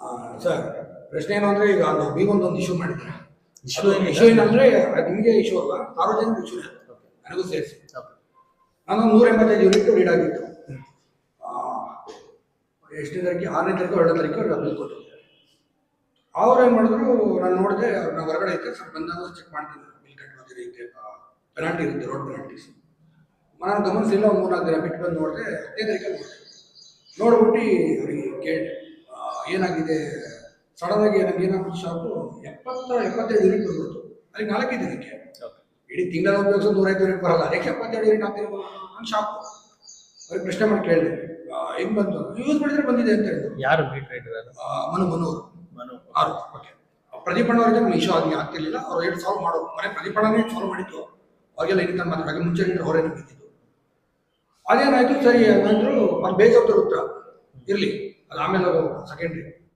ಆ, ಸರ್ ಪ್ರಶ್ನೆ ಏನು ಅಂದ್ರೆ ಈಗ ನಾವು ಬಿ ಒಂದೊಂದು ಇಶ್ಯೂ ಮಾಡಿದ್ರೆ? ಇಶ್ಯೂ. ಇಶ್ಯೂ ಏನಂದ್ರೆ ನಿಮಗೆ ಇಶ್ಯೂ ಅಲ್ಲ ಸಾರ್ವಜನಿಕ ಇಶ್ಯೂ ನನಗೂ ಸೇರಿಸಿ. ನಾನು ನೂರ ಎಂಬತ್ತೈದು ಯೂನಿಟ್ ರೀಡ್ ಆಗಿತ್ತು ಎಷ್ಟನೇ ತಾರೀಕು ಆರನೇ ತಾರೀಕು ಎರಡನೇ ತಾರೀಕು ಬಿಲ್ ಕೊಟ್ಟಿದ್ದಾರೆ. ಅವ್ರು ಏನು ಮಾಡಿದ್ರು ನಾನು ನೋಡಿದೆ ನಾವು ಹೊರಗಡೆ ಐತೆ ಸರ್ ಬಂದಾಗ ಚೆಕ್ ಮಾಡ್ತೀನಿ ಬಿಲ್ ಕಟ್ಟೋದು ರೀತಿ ಪೆನಾಲ್ಟಿ ಇರುತ್ತೆ ರೋಡ್ ಪೆನಾಲ್ಟೀಸ್ ನಾನು ಗಮನಿಸಿಲ್ಲ ಒಂದು ಮೂರ್ನಾಲ್ಕು ದಿನ ಬಿಟ್ಟು ಬಂದು ನೋಡಿದೆ ಹತ್ತನೇ ತಾರೀಕು ನೋಡಿದೆ ನೋಡ್ಬಿಟ್ಟು ಅವ್ರಿಗೆ ಕೇಳಿ. ಏನಾಗಿದೆ? ಸಡನ್ ಆಗಿ ನನಗೆ ಏನಾಗ್ಬಿಟ್ಟು ಶಾಪು ಎಪ್ಪತ್ತ ಎಪ್ಪತ್ತೈದು ಯೂನಿಟ್ ಬಂದ್ಬಿಡ್ತು. ಅಲ್ಲಿ ನಾಲ್ಕೈದು ದಿನಕ್ಕೆ. ಇಡೀ ತಿಂಗಳ ಉಪಯೋಗಿಸೋದು ನೂರೈದು ಯೂನಿಟ್ ಬರಲ್ಲ. ಅದಕ್ಕೆ ಎಪ್ಪತ್ತೆರಡು ಯೂನಿಟ್ ಆಗ್ತಿರೋ ನಾನು ಶಾಪು ಅವ್ರಿಗೆ ಪ್ರಶ್ನೆ ಮಾಡಿ ಕೇಳಿದೆ. ಹೆಂಗ್ ಬಂತು? ಯೂಸ್ ಮಾಡಿದ್ರೆ ಬಂದಿದೆ ಅಂತ ಹೇಳಿದ್ರು. ಯಾರು ಮೀಟರ್ ಇಟ್ಟಿರೋದು ಆ, ಮನು ಮನು ಅವರು. ಮನು. ಆರು. ಓಕೆ ಪ್ರದೀಪಣ್ಣ ಅವ್ರಿಗೆ ನಮ್ಗೆ ಇಶ್ಯೂ ಆಗಿ ಆಗ್ತಿರ್ಲಿಲ್ಲ. ಅವ್ರು ಎರಡು ಸಾಲ್ವ್ ಮಾಡೋರು. ಮನೆ ಪ್ರದೀಪಣ್ಣನೇ ಸಾಲ್ವ್ ಮಾಡಿತ್ತು ಅವ್ರಿಗೆಲ್ಲ ಏನಿತ್ತು ಮಾತಾಡೋಕೆ ಮುಂಚೆ ಹೊರಗೆ ಬಿದ್ದಿದ್ದು ಅದೇನಾಯ್ತು? ಸರಿ ಅಂದ್ರು ಅದು ಬೇಜವಾಬ್ದಾರಿ ಉತ್ತರ ಇರಲಿ. ಅದು ಆಮೇಲೆ ಸೆಕೆಂಡ್ರಿ